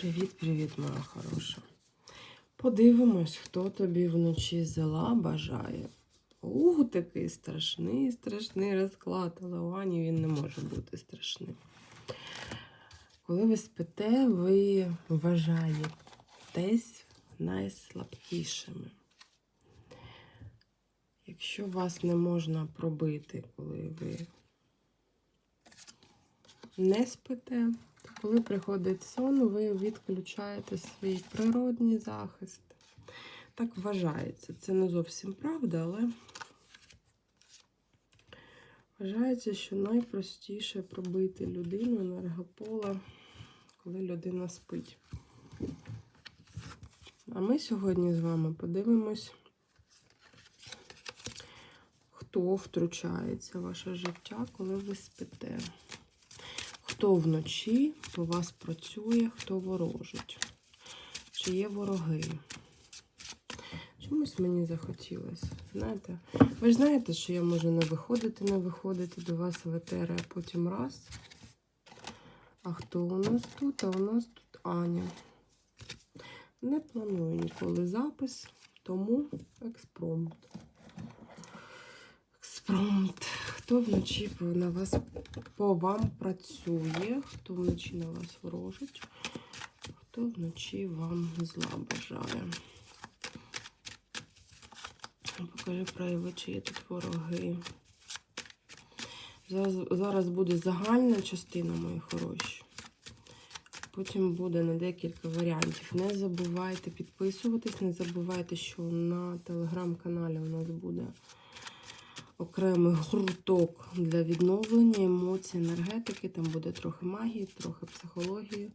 Привіт-привіт, моя хороша. Подивимось, хто тобі вночі зла бажає. У, такий страшний, страшний розклад, але у Ані він не може бути страшним. Коли ви спите, ви вважаєтесь найслабкішими. Якщо вас не можна пробити, коли ви не спите, коли приходить сон, ви відключаєте свій природній захист. Так вважається. Це не зовсім правда, але вважається, що найпростіше пробити людину енергопола, коли людина спить. А ми сьогодні з вами подивимось, хто втручається в ваше життя, коли ви спите. Хто вночі по вас працює, хто ворожить? Чи є вороги? Чомусь мені захотілося. Знаєте, ви ж знаєте, що я можу не виходити, не виходити до вас в а потім раз. А хто у нас тут? А у нас тут Аня. Не планую ніколи запис, тому експромт. Експромт. Хто вночі на вас по вам працює, хто вночі на вас ворожить, хто вночі вам зла бажає. Покажи прояви, чи є тут вороги. Зараз, зараз буде загальна частина, мої хороші. Потім буде на декілька варіантів. Не забувайте підписуватись, не забувайте, що на телеграм-каналі у нас буде окремий гурток для відновлення емоцій, енергетики. Там буде трохи магії, трохи психології,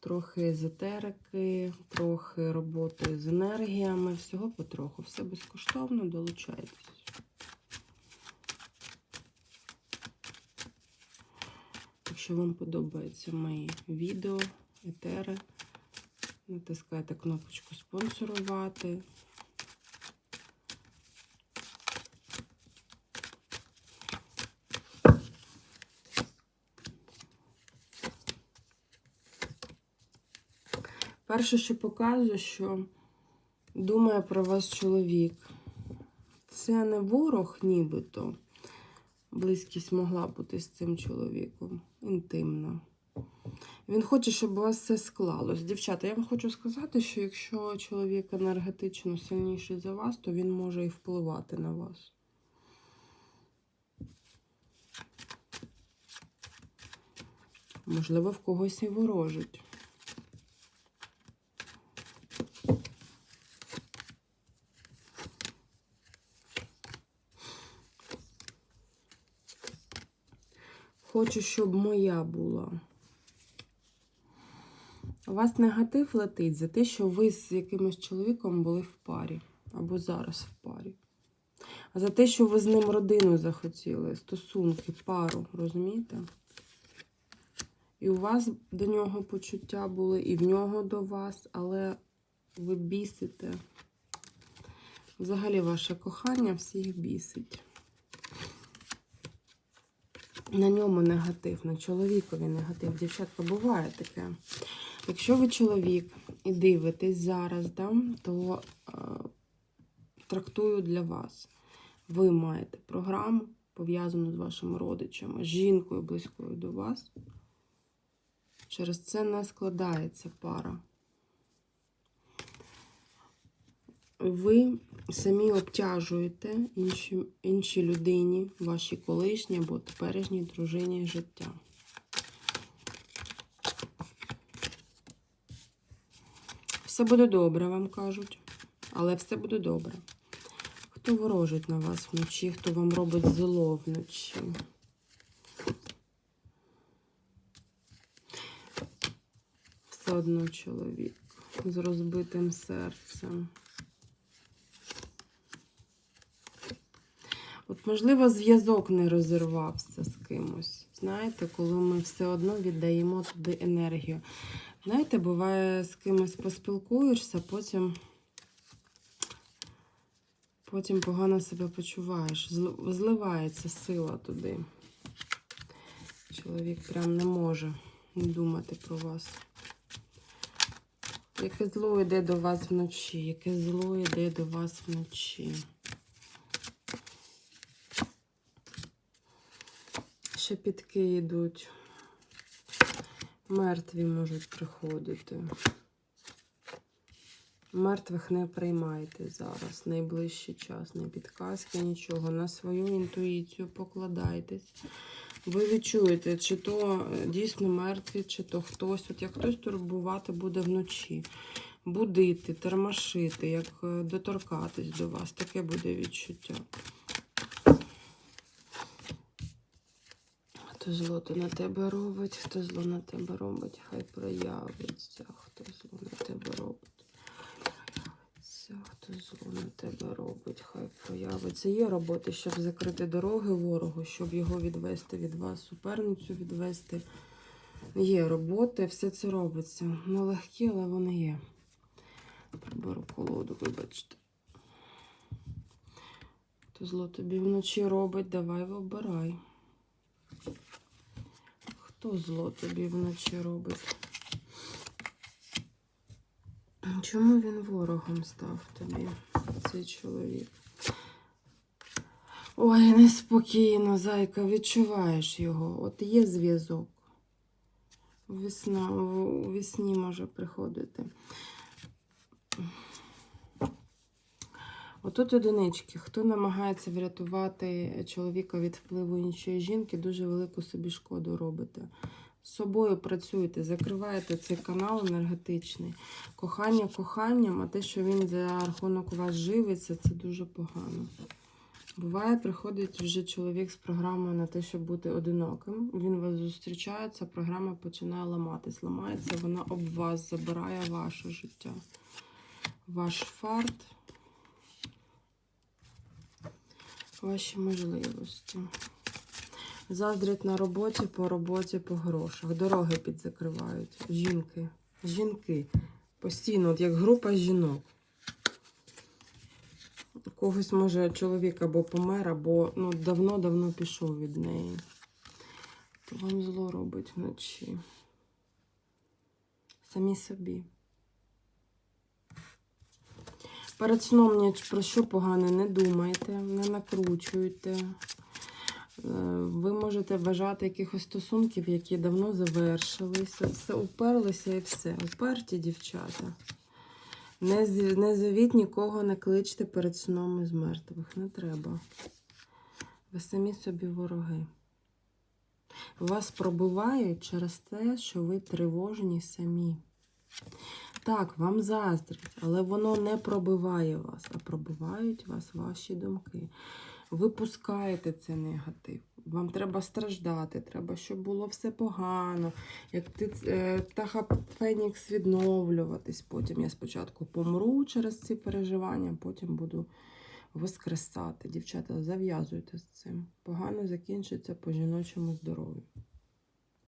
трохи езотерики, трохи роботи з енергіями. Всього потроху. Все безкоштовно, долучайтесь. Якщо вам подобаються мої відео, етери, натискайте кнопочку спонсорувати. Перше, що показує, що думає про вас чоловік. Це не ворог, нібито. Близькість могла бути з цим чоловіком. Інтимна. Він хоче, щоб у вас все склалось. Дівчата, я вам хочу сказати, що якщо чоловік енергетично сильніший за вас, то він може і впливати на вас. Можливо, в когось і ворожить. Хочу, щоб моя була. У вас негатив летить за те, що ви з якимось чоловіком були в парі. Або зараз в парі. А за те, що ви з ним родину захотіли, стосунки, пару, розумієте? І у вас до нього почуття були, і в нього до вас, але ви бісите. Взагалі, ваше кохання всіх бісить. На ньому негатив, на чоловікові негатив. Дівчатка, буває таке. Якщо ви чоловік і дивитесь зараз, да, то е, трактую для вас. Ви маєте програму, пов'язану з вашими родичами, жінкою близькою до вас. Через це не складається пара. Ви самі обтяжуєте інші, іншій людині, вашій колишній або теперішній дружині життя. Все буде добре, вам кажуть, але все буде добре. Хто ворожить на вас вночі, хто вам робить зло вночі? Все одно чоловік з розбитим серцем. От, можливо, зв'язок не розірвався з кимось. Знаєте, коли ми все одно віддаємо туди енергію. Знаєте, буває, з кимось поспілкуєшся, потім, потім погано себе почуваєш. Зливається сила туди. Чоловік прям не може думати про вас. Яке зло йде до вас вночі? Яке зло йде до вас вночі? Шепітки йдуть. Мертві можуть приходити. Мертвих не приймайте зараз, найближчий час, не підказки, нічого. На свою інтуїцію покладайтесь. Ви відчуєте, чи то е, дійсно мертві, чи то хтось. От як хтось турбувати буде вночі. Будити, термашити, як е, доторкатись до вас. Таке буде відчуття. Хто зло на тебе робить, хто зло на тебе робить, хай проявиться. Хто зло на тебе робить. Хто зло на тебе робить, хай проявиться. Є роботи, щоб закрити дороги ворогу, щоб його відвести від вас, суперницю відвести. Є роботи, все це робиться. Нелегкі, але вони є. Приберу колоду, вибачте. Хто зло тобі вночі робить, давай вибирай. Хто зло тобі вночі робить? Чому він ворогом став тобі, цей чоловік? Ой, неспокійно, зайка, відчуваєш його. От є зв'язок. Весна, у весні може приходити. Отут одинички. Хто намагається врятувати чоловіка від впливу іншої жінки, дуже велику собі шкоду робите. З собою працюєте, закриваєте цей канал енергетичний. Кохання коханням, а те, що він за рахунок вас живиться, це дуже погано. Буває, приходить вже чоловік з програмою на те, щоб бути одиноким. Він вас зустрічає, ця програма починає ламатись. Ламається вона об вас, забирає ваше життя. Ваш фарт, ваші можливості. Заздрять на роботі, по роботі, по грошах. Дороги підзакривають. Жінки. Жінки. Постійно, от як група жінок. Когось, може, чоловік або помер, або ну, давно-давно пішов від неї. То вам зло робить вночі. Самі собі. Перед сном ні про що погане не думайте, не накручуйте. Е, Ви можете бажати якихось стосунків, які давно завершилися. Все уперлися і все. Уперті дівчата. Не, не зовіть нікого, не кличте перед сном із мертвих. Не треба. Ви самі собі вороги. Вас пробивають через те, що ви тривожні самі. Так, вам заздрять, але воно не пробиває вас, а пробивають вас ваші думки. Ви пускаєте цей негатив. Вам треба страждати, треба, щоб було все погано. Як ти е, птаха Фенікс відновлюватись. Потім я спочатку помру через ці переживання, потім буду воскресати. Дівчата, зав'язуйте з цим. Погано закінчиться по жіночому здоров'ю.